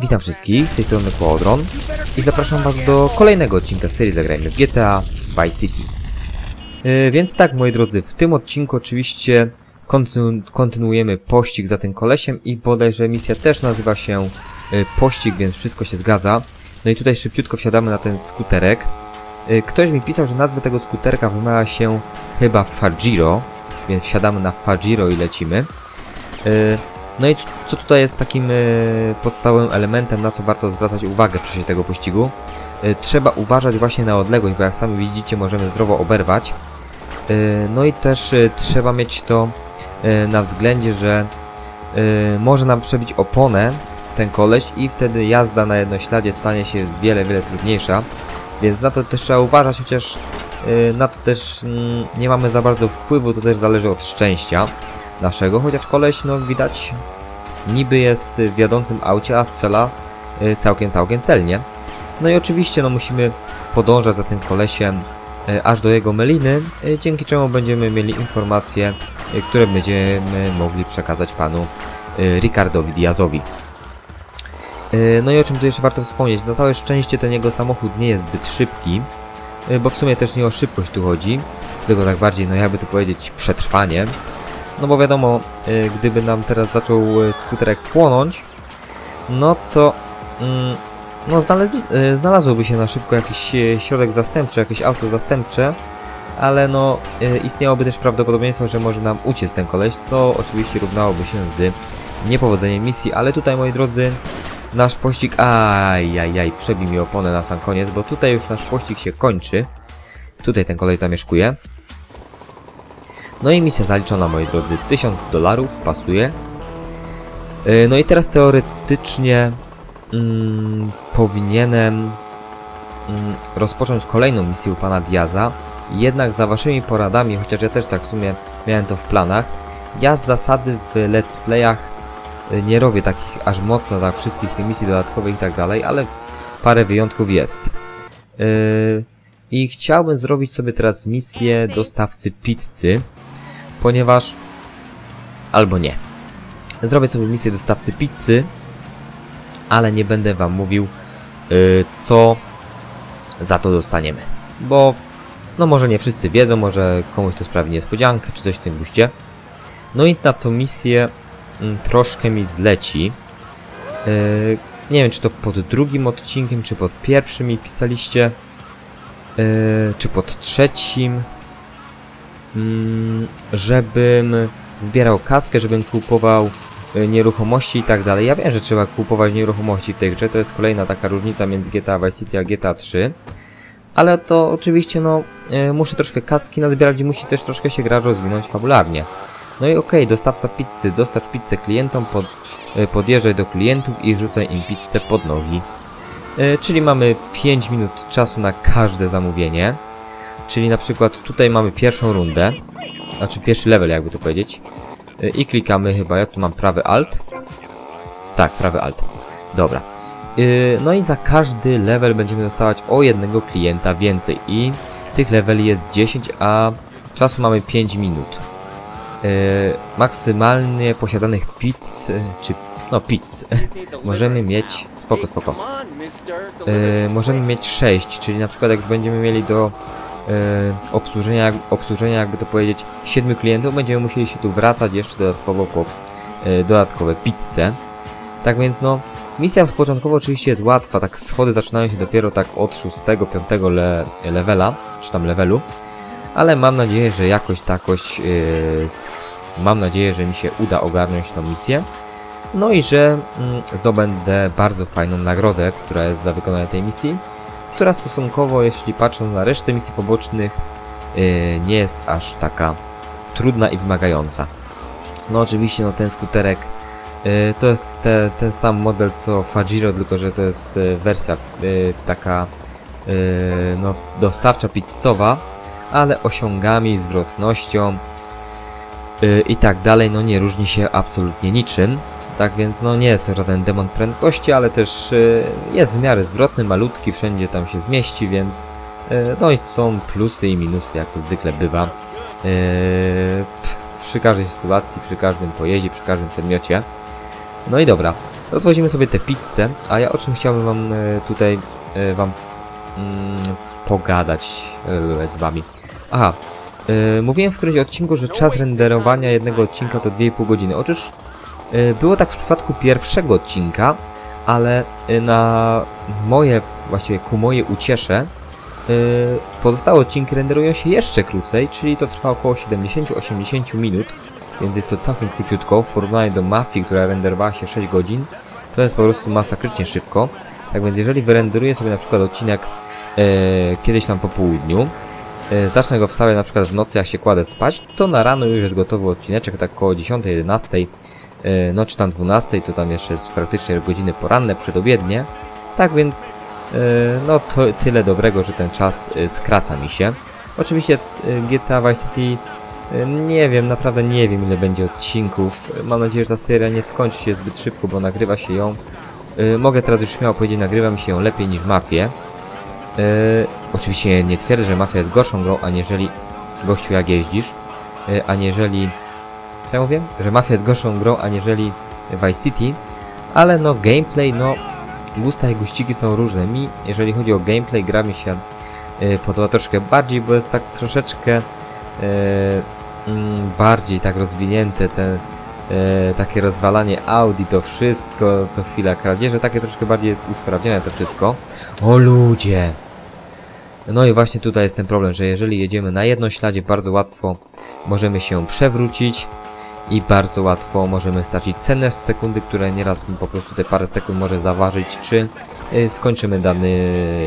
Witam wszystkich, z tej strony Quadron i zapraszam was do kolejnego odcinka serii Zagrajmy w GTA Vice City. Yy, więc tak, moi drodzy, w tym odcinku oczywiście kontynu kontynuujemy pościg za tym kolesiem i bodajże misja też nazywa się yy, pościg, więc wszystko się zgadza. No i tutaj szybciutko wsiadamy na ten skuterek. Yy, ktoś mi pisał, że nazwę tego skuterka wymawia się chyba Fajiro, więc wsiadamy na Fajiro i lecimy. Yy, no i co tutaj jest takim y, podstawowym elementem, na co warto zwracać uwagę w czasie tego pościgu? Y, trzeba uważać właśnie na odległość, bo jak sami widzicie możemy zdrowo oberwać. Y, no i też trzeba mieć to na względzie, że może nam przebić oponę ten koleś i wtedy jazda na jednośladzie stanie się wiele, wiele trudniejsza. Więc za to też trzeba uważać, chociaż na to też mm, nie mamy za bardzo wpływu, to też zależy od szczęścia naszego, chociaż koleś, no widać, niby jest w wiodącym aucie, a strzela y, całkiem, całkiem celnie. No i oczywiście, no musimy podążać za tym kolesiem y, aż do jego meliny, y, dzięki czemu będziemy mieli informacje, które będziemy mogli przekazać panu Ricardowi Diazowi. No i o czym tu jeszcze warto wspomnieć, na całe szczęście ten jego samochód nie jest zbyt szybki, bo w sumie też nie o szybkość tu chodzi, tylko tak bardziej, no jakby to powiedzieć, przetrwanie. No bo wiadomo, y, gdyby nam teraz zaczął y, skuterek płonąć, no to mm, no y, znalazłoby się na szybko jakiś środek zastępczy, jakieś auto zastępcze, ale no istniałoby też prawdopodobieństwo, że może nam uciec ten koleś, co oczywiście równałoby się z niepowodzeniem misji, ale tutaj moi drodzy nasz pościg, ajajaj, przebił mi oponę na sam koniec, bo tutaj już nasz pościg się kończy. Tutaj ten koleś zamieszkuje. No i misja zaliczona, moi drodzy. 1000 dolarów, pasuje. E, no i teraz teoretycznie mm, powinienem mm, rozpocząć kolejną misję u pana Diaza. Jednak za waszymi poradami, chociaż ja też tak w sumie miałem to w planach, ja z zasady w let's playach e, nie robię takich aż mocno tak wszystkich tych misji dodatkowych i tak dalej, ale parę wyjątków jest. Yy, I chciałbym zrobić sobie teraz misję dostawcy pizzy ponieważ... Albo nie. Zrobię sobie misję dostawcy pizzy, ale nie będę wam mówił, yy, co za to dostaniemy. Bo, no może nie wszyscy wiedzą, może komuś to sprawi niespodziankę, czy coś w tym guście. No i na tą misję yy, troszkę mi zleci. Yy, nie wiem, czy to pod drugim odcinkiem, czy pod pierwszym mi pisaliście, yy, czy pod trzecim. Mm, żebym zbierał kaskę, żebym kupował e, nieruchomości i tak dalej. Ja wiem, że trzeba kupować nieruchomości w tej grze, to jest kolejna taka różnica między GTA Vice City a GTA 3. Ale to oczywiście, no, e, muszę troszkę kaski nazbierać i musi też troszkę się gra rozwinąć fabularnie. No i okej, okay, dostawca pizzy, dostarcz pizzę klientom, pod, e, podjeżdżaj do klientów i rzucaj im pizzę pod nogi. Czyli mamy 5 minut czasu na każde zamówienie. Czyli na przykład tutaj mamy pierwszą rundę, znaczy pierwszy level jakby to powiedzieć. Y, I klikamy chyba, ja tu mam prawy alt. Tak, prawy alt. Dobra. Y, no i za każdy level będziemy dostawać o jednego klienta więcej. I tych leveli jest 10, a czasu mamy 5 minut. Y, maksymalnie posiadanych pizz, czy no pizz, możemy mieć, spoko, spoko, możemy mieć 6, czyli na przykład jak już będziemy mieli do obsłużenia, obsłużenia, jakby to powiedzieć, siedmiu klientów, będziemy musieli się tu wracać jeszcze dodatkowo po e, dodatkowe pizze. Tak więc no, misja początkowo oczywiście jest łatwa, tak schody zaczynają się dopiero tak od 6-5 le levela, czy tam levelu, ale mam nadzieję, że jakoś takoś, yy, mam nadzieję, że mi się uda ogarnąć tą misję. No i że mm, zdobędę bardzo fajną nagrodę, która jest za wykonanie tej misji która stosunkowo, jeśli patrząc na resztę misji pobocznych, yy, nie jest aż taka trudna i wymagająca. No oczywiście no, ten skuterek yy, to jest te, ten sam model co Fajiro, tylko że to jest yy, wersja taka no, dostawcza pizzowa, ale osiągami, zwrotnością i tak dalej, no nie różni się absolutnie niczym. Tak więc no nie jest to żaden demon prędkości, ale też y, jest w miarę zwrotny, malutki, wszędzie tam się zmieści, więc y, no i są plusy i minusy, jak to zwykle bywa. Y, przy każdej sytuacji, przy każdym pojeździe, przy każdym przedmiocie. No i dobra. rozwozimy sobie te pizze, a ja o czym chciałbym wam tutaj wam mm, pogadać z wami. Aha, mówiłem w którymś odcinku, że czas renderowania jednego odcinka to 2,5 godziny. Otóż było tak w przypadku pierwszego odcinka, ale e, na moje, właściwie ku mojej uciesze, Yy, pozostałe odcinki renderują się jeszcze krócej, czyli to trwa około 70-80 minut, więc jest to całkiem króciutko w porównaniu do Mafii, która renderowała się 6 godzin, to jest po prostu masakrycznie szybko. Tak więc jeżeli wyrenderuję sobie na przykład odcinek yy, kiedyś tam po południu, yy, zacznę go wstawiać na przykład w nocy jak się kładę spać, to na rano już jest gotowy odcineczek, tak około 10-11, yy, no czy tam 12, to tam jeszcze jest praktycznie godziny poranne, przedobiednie. Tak więc E, no to tyle dobrego, że ten czas e, skraca mi się. Oczywiście e, GTA Vice City nie wiem, naprawdę nie wiem ile będzie odcinków. Mam nadzieję, że ta seria nie skończy się zbyt szybko, bo nagrywa się ją. Mogę teraz już śmiało powiedzieć, nagrywa mi się ją lepiej niż Mafię. Oczywiście nie twierdzę, że Mafia jest gorszą grą, aniżeli gościu jak jeździsz. Aniżeli... Co ja mówię? Że Mafia jest gorszą grą, aniżeli Vice City. Ale no gameplay, no gusta i guściki są różne. Mi, jeżeli chodzi o gameplay, gra mi się y, podoba troszkę bardziej, bo jest tak troszeczkę y, mm, bardziej tak rozwinięte te y, takie rozwalanie Audi, to wszystko, co chwila kradzieże, takie troszkę bardziej jest usprawnione to wszystko. O ludzie! No i właśnie tutaj jest ten problem, że jeżeli jedziemy na jedno śladzie, bardzo łatwo możemy się przewrócić, i bardzo łatwo możemy stracić cenne sekundy, które nieraz po prostu te parę sekund może zaważyć, czy y, skończymy dany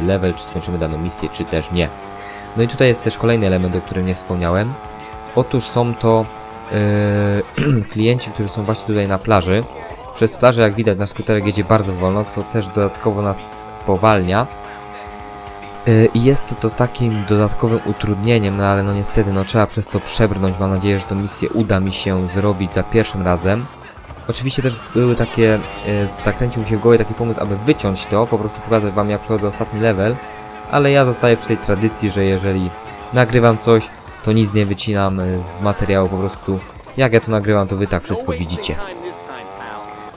level, czy skończymy daną misję, czy też nie. No i tutaj jest też kolejny element, o którym nie wspomniałem. Otóż są to yy, klienci, którzy są właśnie tutaj na plaży. Przez plażę, jak widać, nasz skuterek jedzie bardzo wolno, co też dodatkowo nas spowalnia. Y, I jest to takim dodatkowym utrudnieniem, no ale no niestety, no trzeba przez to przebrnąć. Mam nadzieję, że tę misję uda mi się zrobić za pierwszym razem. Oczywiście też były takie, y, zakręcił mi się w głowie taki pomysł, aby wyciąć to, po prostu pokazać wam jak przechodzę ostatni level, ale ja zostaję przy tej tradycji, że jeżeli nagrywam coś, to nic nie wycinam y, z materiału, po prostu jak ja to nagrywam, to wy tak wszystko widzicie.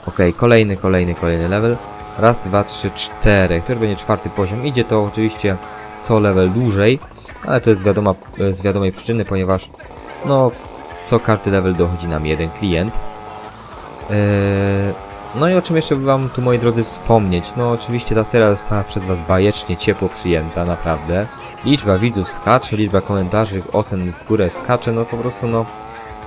Ok, kolejny, kolejny, kolejny level. Raz, dwa, trzy, cztery. Który będzie czwarty poziom. Idzie to oczywiście co level dłużej, ale to jest wiadoma, z wiadomej przyczyny, ponieważ no, co każdy level dochodzi nam jeden klient. Eee, no i o czym jeszcze wam tu, moi drodzy, wspomnieć? No oczywiście ta seria została przez was bajecznie ciepło przyjęta, naprawdę. Liczba widzów skacze, liczba komentarzy, ocen w górę skacze, no po prostu no...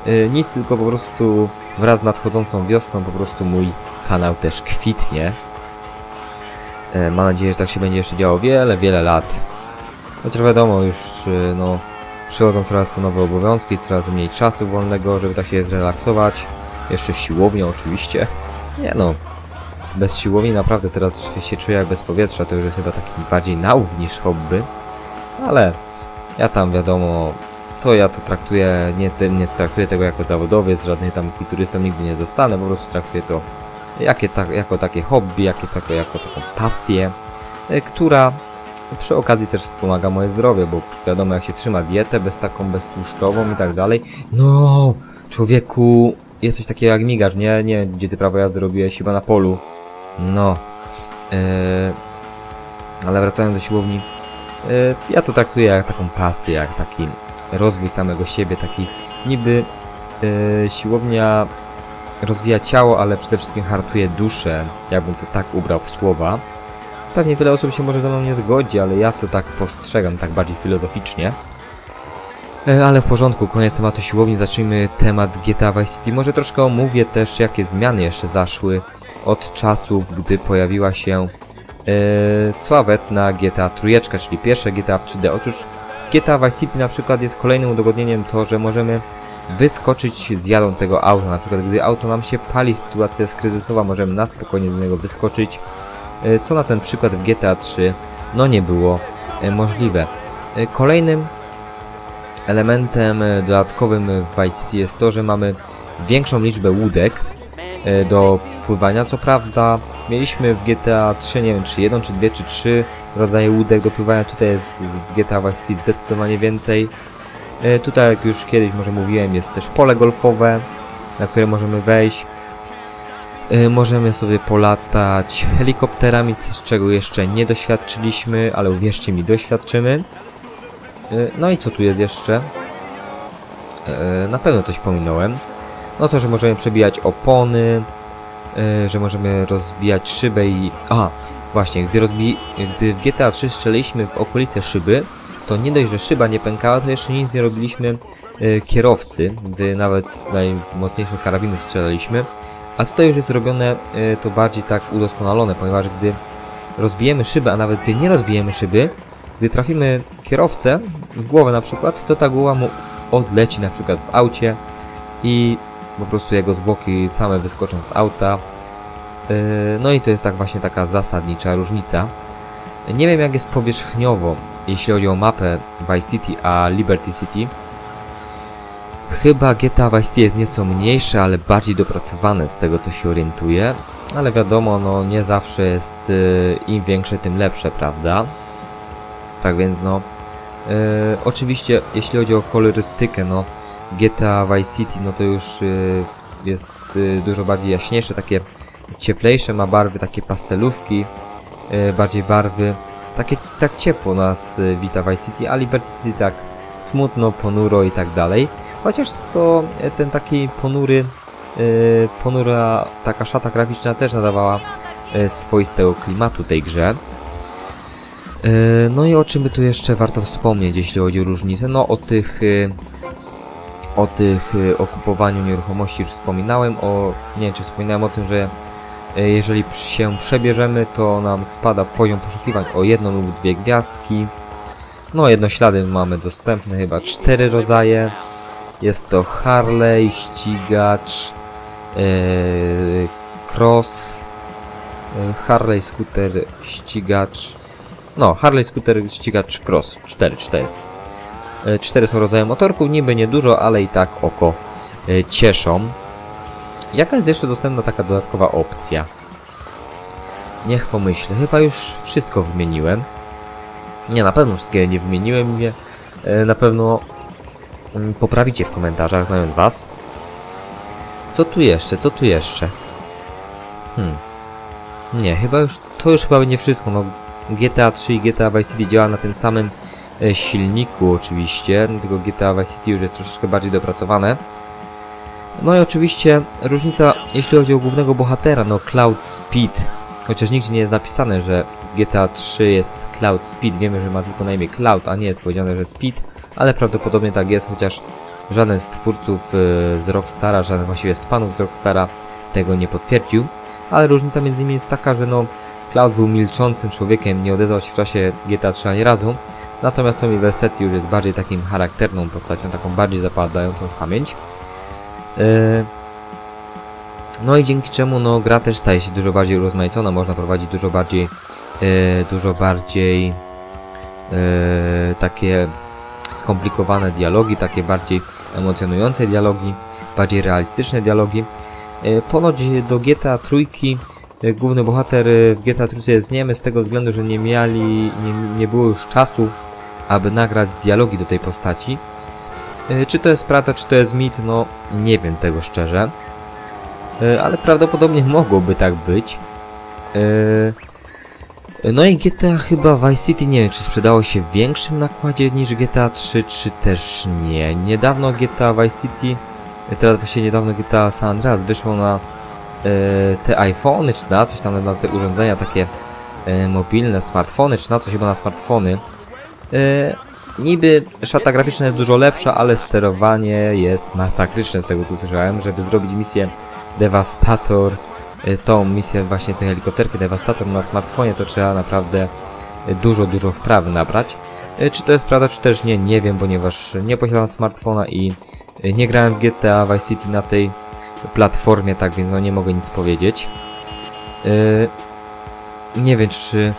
Yy, nic, tylko po prostu wraz z nadchodzącą wiosną po prostu mój kanał też kwitnie. E, mam nadzieję, że tak się będzie jeszcze działo wiele, wiele lat. Chociaż wiadomo, już e, no, przychodzą coraz to nowe obowiązki, coraz mniej czasu wolnego, żeby tak się zrelaksować. Jeszcze siłownia oczywiście. Nie no, bez siłowni naprawdę teraz się czuję jak bez powietrza, to już jest chyba taki bardziej nauk niż hobby. Ale ja tam wiadomo, to ja to traktuję, nie, nie traktuję tego jako zawodowiec, żadnych tam kulturystą nigdy nie zostanę, po prostu traktuję to jakie ta, jako takie hobby, jakie tako, jako taką pasję, e, która przy okazji też wspomaga moje zdrowie, bo wiadomo jak się trzyma dietę bez taką beztłuszczową i tak dalej. No, człowieku, jest coś takiego jak migarz, nie? Nie, gdzie ty prawo jazdy robiłeś chyba na polu. No. Yy, ale wracając do siłowni, yy, ja to traktuję jak taką pasję, jak taki rozwój samego siebie, taki niby yy, siłownia rozwija ciało, ale przede wszystkim hartuje duszę, jakbym to tak ubrał w słowa. Pewnie wiele osób się może ze mną nie zgodzi, ale ja to tak postrzegam, tak bardziej filozoficznie. E, ale w porządku, koniec tematu siłowni, zacznijmy temat GTA Vice City. Może troszkę omówię też, jakie zmiany jeszcze zaszły od czasów, gdy pojawiła się e, sławetna GTA trójeczka, czyli pierwsze GTA w 3D. Otóż GTA Vice City na przykład jest kolejnym udogodnieniem to, że możemy wyskoczyć z jadącego auta. Na przykład, gdy auto nam się pali, sytuacja jest kryzysowa, możemy na spokojnie z niego wyskoczyć, e, co na ten przykład w GTA 3 no nie było e, możliwe. E, kolejnym elementem dodatkowym w Vice City jest to, że mamy większą liczbę łódek do pływania. Co prawda mieliśmy w GTA 3, nie wiem czy jeden, czy dwie, czy trzy rodzaje łódek do pływania. Tutaj jest w GTA Vice City zdecydowanie więcej. E, tutaj, jak już kiedyś może mówiłem, jest też pole golfowe, na które możemy wejść. Y, możemy sobie polatać helikopterami, z czego jeszcze nie doświadczyliśmy, ale uwierzcie mi, doświadczymy. Y, no i co tu jest jeszcze? Na pewno coś pominąłem. No to, że możemy przebijać opony, że możemy rozbijać szybę i... Aha, właśnie, gdy, rozbi... gdy w GTA 3 strzeliliśmy w okolice szyby, to nie dość, że szyba nie pękała, to jeszcze nic nie robiliśmy y, kierowcy, gdy nawet z najmocniejszych karabinów strzelaliśmy. A tutaj już jest robione y, to bardziej tak udoskonalone, ponieważ gdy rozbijemy szybę, a nawet gdy nie rozbijemy szyby, gdy trafimy kierowcę w głowę na przykład, to ta głowa mu odleci na przykład w aucie i po prostu jego zwłoki same wyskoczą z auta. Yy, No i to jest tak właśnie taka zasadnicza różnica. Nie wiem jak jest powierzchniowo, jeśli chodzi o mapę Vice City a Liberty City. Chyba GTA Vice City jest nieco mniejsze, ale bardziej dopracowane z tego co się orientuję. Ale wiadomo, no nie zawsze jest yy, im większe, tym lepsze, prawda? Tak więc no... Yy, oczywiście, jeśli chodzi o kolorystykę, no GTA Vice City, no to już yy, jest yy, dużo bardziej jaśniejsze, takie cieplejsze, ma barwy, takie pastelówki, bardziej barwy, takie tak ciepło nas yy, wita Vice City, a Liberty City tak smutno, ponuro i tak dalej. Chociaż to yy, ten taki ponury, ponura taka szata graficzna też nadawała swoistego klimatu tej grze. No i o czym by tu jeszcze warto wspomnieć, jeśli chodzi o różnice? No o tych o tych y, okupowaniu nieruchomości już wspominałem, o nie wiem czy wspominałem o tym, że jeżeli się przebierzemy, to nam spada poziom poszukiwań o jedną lub dwie gwiazdki. No jednoślady mamy dostępne chyba cztery rodzaje. Jest to Harley, ścigacz, yy, cross, yy, Harley, scooter, ścigacz. No, Harley, scooter, ścigacz, cross. 4, 4. E, Cztery są rodzaje motorków, niby niedużo, ale i tak oko e, cieszą. Jaka jest jeszcze dostępna taka dodatkowa opcja? Niech pomyślę, chyba już wszystko wymieniłem. Nie, na pewno wszystkiego nie wymieniłem i e, na pewno mm, poprawicie w komentarzach, znając was. Co tu jeszcze, co tu jeszcze? Hmm. Nie, chyba już, to już chyba będzie wszystko, no GTA 3 i GTA Vice City działa na tym samym e, silniku oczywiście, tylko GTA Vice City już jest troszeczkę bardziej dopracowane. No i oczywiście różnica, jeśli chodzi o głównego bohatera, no Cloud Speed, chociaż nigdzie nie jest napisane, że GTA 3 jest Cloud Speed, wiemy, że ma tylko na imię Cloud, a nie jest powiedziane, że Speed, ale prawdopodobnie tak jest, chociaż żaden z twórców e, z Rockstara, żaden właściwie z fanów z Rockstara tego nie potwierdził, ale różnica między nimi jest taka, że no Cloud był milczącym człowiekiem, nie odezwał się w czasie GTA 3 ani razu, natomiast Tommy Versetti już jest bardziej takim charakterną postacią, taką bardziej zapadającą w pamięć. Yy, No i dzięki czemu no, gra też staje się dużo bardziej urozmaicona, można prowadzić dużo bardziej, yy, dużo bardziej yy, takie skomplikowane dialogi, takie bardziej emocjonujące dialogi, bardziej realistyczne dialogi. Ponoć do GTA trójki główny bohater w GTA trójce jest niemy z tego względu, że nie mieli, nie, nie było już czasu, aby nagrać dialogi do tej postaci. Yy, Czy to jest prawda, czy to jest mit, no nie wiem tego szczerze. Yy, Ale prawdopodobnie mogłoby tak być. Yy, No i GTA chyba Vice City, nie wiem czy sprzedało się w większym nakładzie niż GTA 3, czy też nie. Niedawno GTA Vice City, teraz właściwie niedawno GTA San Andreas wyszło na te iPhony, czy na coś tam, na te urządzenia takie mobilne, smartfony, czy na coś chyba na smartfony. Niby szata graficzna jest dużo lepsza, ale sterowanie jest masakryczne z tego co słyszałem, żeby zrobić misję Devastator, y, tą misję właśnie z tej helikopterki Devastator na smartfonie, to trzeba naprawdę dużo, dużo wprawy nabrać. Y, Czy to jest prawda, czy też nie, nie wiem, ponieważ nie posiadam smartfona i nie grałem w GTA Vice City na tej platformie, tak więc no nie mogę nic powiedzieć. Y, Nie wiem, czy...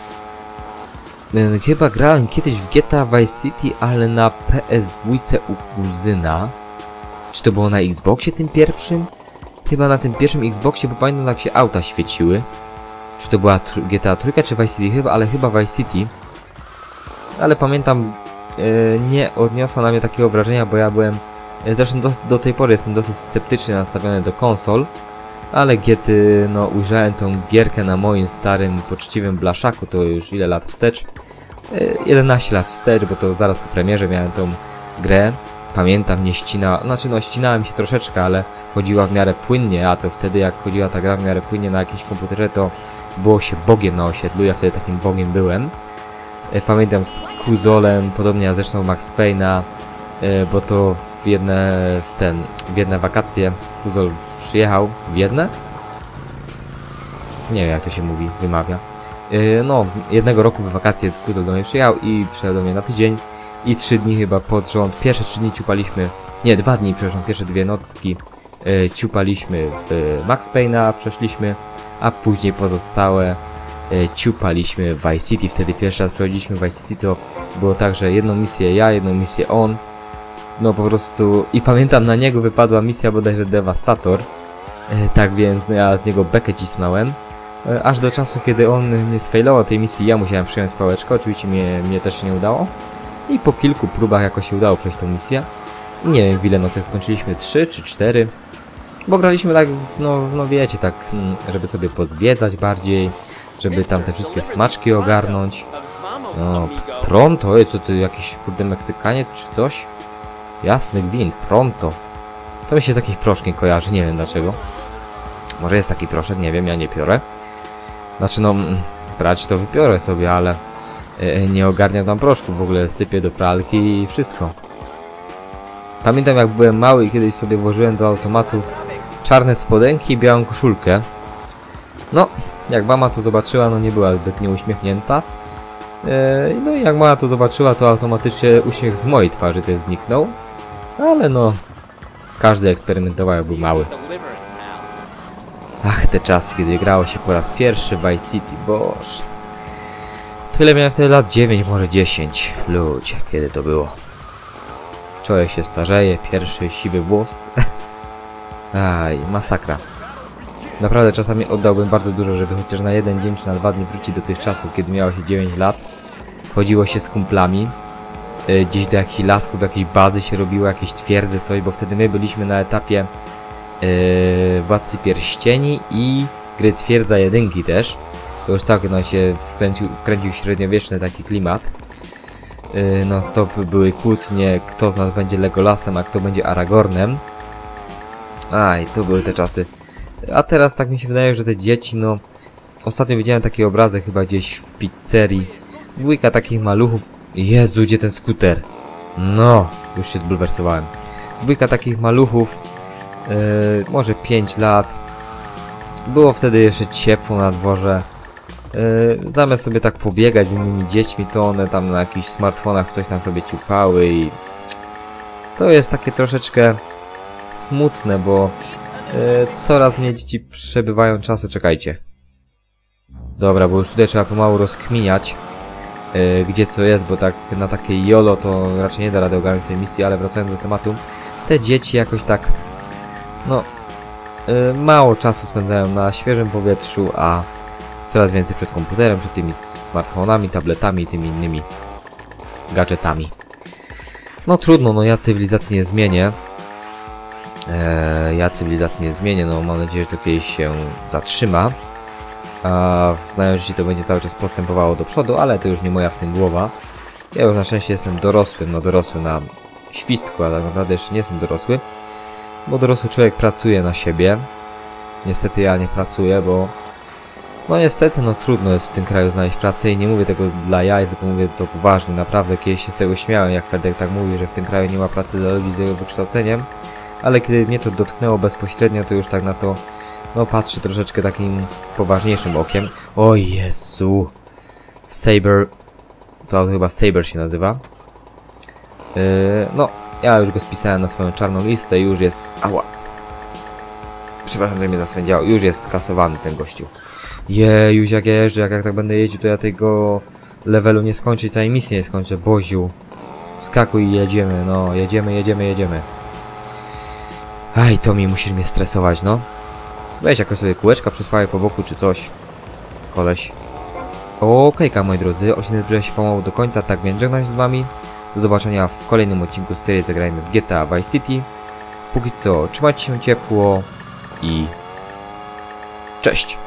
Chyba grałem kiedyś w GTA Vice City, ale na PS2 u kuzyna. Czy to było na Xboxie tym pierwszym? Chyba na tym pierwszym Xboxie, bo pamiętam jak się auta świeciły. Czy to była GTA trójka czy Vice City chyba, ale chyba Vice City. Ale pamiętam, e, nie odniosło na mnie takiego wrażenia, bo ja byłem... e, Zresztą do, do tej pory jestem dosyć sceptycznie nastawiony do konsol. Ale Giety, no ujrzałem tą gierkę na moim starym, poczciwym blaszaku, to już ile lat wstecz? Y, 11 lat wstecz, bo to zaraz po premierze miałem tą grę. Pamiętam, nie ścina, znaczy no się troszeczkę, ale chodziła w miarę płynnie, a to wtedy jak chodziła ta gra w miarę płynnie na jakimś komputerze, to było się bogiem na osiedlu, ja wtedy takim bogiem byłem. E, Pamiętam z Kuzolem, podobnie jak zresztą Max Payne'a, e, bo to w jedne, w ten, w jedne wakacje Kuzol przyjechał, w jedne? Nie wiem jak to się mówi, wymawia. E, No, jednego roku w wakacje Kuzol do mnie przyjechał i przyjechał do mnie na tydzień i trzy dni chyba pod rząd, pierwsze trzy dni ciupaliśmy, nie, dwa dni, przepraszam, pierwsze dwie nocki e, ciupaliśmy w Max Payne'a, przeszliśmy, a później pozostałe e, ciupaliśmy w Vice City. Wtedy pierwszy raz przechodziliśmy Vice City, to było tak, że jedną misję ja, jedną misję on. No po prostu... I pamiętam, na niego wypadła misja bodajże Devastator. E, tak więc ja z niego bekę cisnąłem. E, aż do czasu, kiedy on mnie sfailował tej misji, ja musiałem przyjąć pałeczkę. Oczywiście mnie, mnie też nie udało. I po kilku próbach jakoś się udało przejść tą misję. I nie wiem w ile nocach skończyliśmy, 3 czy 4. Bo graliśmy tak, no, no wiecie, tak, mm, żeby sobie pozwiedzać bardziej, żeby tam te wszystkie smaczki ogarnąć. No, p- pronto, ej, co ty, jakiś kurde Meksykaniec czy coś? Jasny gwint, pronto. To mi się z jakimś proszkiem kojarzy, nie wiem dlaczego. Może jest taki proszek, nie wiem, ja nie piorę. Znaczy no, mm, brać to wypiorę sobie, ale e, nie ogarniam tam proszków, w ogóle sypię do pralki i wszystko. Pamiętam jak byłem mały i kiedyś sobie włożyłem do automatu czarne spodenki i białą koszulkę. No, jak mama to zobaczyła, no nie była zbytnio uśmiechnięta. E, no i jak mama to zobaczyła, to automatycznie uśmiech z mojej twarzy też zniknął. Ale no, każdy eksperymentował był mały. Ach, te czasy, kiedy grało się po raz pierwszy w Vice City, boż. Tyle miałem wtedy lat 9, może 10. Ludzie, kiedy to było. Człowiek się starzeje, pierwszy siwy włos. Aj, masakra. Naprawdę czasami oddałbym bardzo dużo, żeby chociaż na jeden dzień czy na dwa dni wrócić do tych czasów, kiedy miało się 9 lat. Chodziło się z kumplami. Y, Gdzieś do jakichś lasków, jakiejś bazy się robiło, jakieś twierdze coś, bo wtedy my byliśmy na etapie yy, Władcy Pierścieni i gry Twierdza Jedynki też. To już całkiem nam się wkręcił, wkręcił średniowieczny taki klimat. Yy, non stop były kłótnie, kto z nas będzie Legolasem, a kto będzie Aragornem. Aj, to były te czasy. A teraz tak mi się wydaje, że te dzieci, no... Ostatnio widziałem takie obrazy chyba gdzieś w pizzerii. Dwójka takich maluchów. Jezu, gdzie ten skuter? No, już się zbulwersowałem. Dwójka takich maluchów, yy, może 5 lat. Było wtedy jeszcze ciepło na dworze. Yy, zamiast sobie tak pobiegać z innymi dziećmi, to one tam na jakichś smartfonach coś tam sobie ciupały i... To jest takie troszeczkę smutne, bo yy, coraz mniej dzieci przebywają czasu. Czekajcie. Dobra, bo już tutaj trzeba pomału rozkminiać, gdzie co jest, bo tak na takie YOLO to raczej nie da rady ogarnąć tej misji, ale wracając do tematu, te dzieci jakoś tak, no, yy, mało czasu spędzają na świeżym powietrzu, a coraz więcej przed komputerem, przed tymi smartfonami, tabletami i tymi innymi gadżetami. No trudno, no ja cywilizacji nie zmienię. Eee, ja cywilizacji nie zmienię, no mam nadzieję, że to kiedyś się zatrzyma. A znając życie to będzie cały czas postępowało do przodu, ale to już nie moja w tym głowa. Ja już na szczęście jestem dorosłym, no dorosły na świstku, a tak naprawdę jeszcze nie jestem dorosły. Bo dorosły człowiek pracuje na siebie. Niestety ja nie pracuję, bo... No niestety, no trudno jest w tym kraju znaleźć pracę i nie mówię tego dla jaj, tylko mówię to poważnie. Naprawdę kiedyś się z tego śmiałem, jak Ferdek tak mówi, że w tym kraju nie ma pracy dla ludzi z jego wykształceniem. Ale kiedy mnie to dotknęło bezpośrednio, to już tak na to no patrzę troszeczkę takim poważniejszym okiem. O Jezu! Saber. To chyba Saber się nazywa. Yy, no, ja już go spisałem na swoją czarną listę, już jest... Ała! Przepraszam, że mnie zaswędziało. Już jest skasowany ten gościu. Jejuś, jak ja jeżdżę, jak, jak tak będę jeździł, to ja tego levelu nie skończę i całej misji nie skończę. Boziu. Wskakuj i jedziemy, no. Jedziemy, jedziemy, jedziemy. Aj, to mi musisz mnie stresować, no. Weź jakoś sobie kółeczka przysłaj po boku czy coś. Koleś. Okejka, moi drodzy, odcinek zbliża się pomału do końca, tak więc żegnam się z wami. Do zobaczenia w kolejnym odcinku z serii Zagrajmy w GTA Vice City. Póki co, trzymajcie się ciepło i Cześć!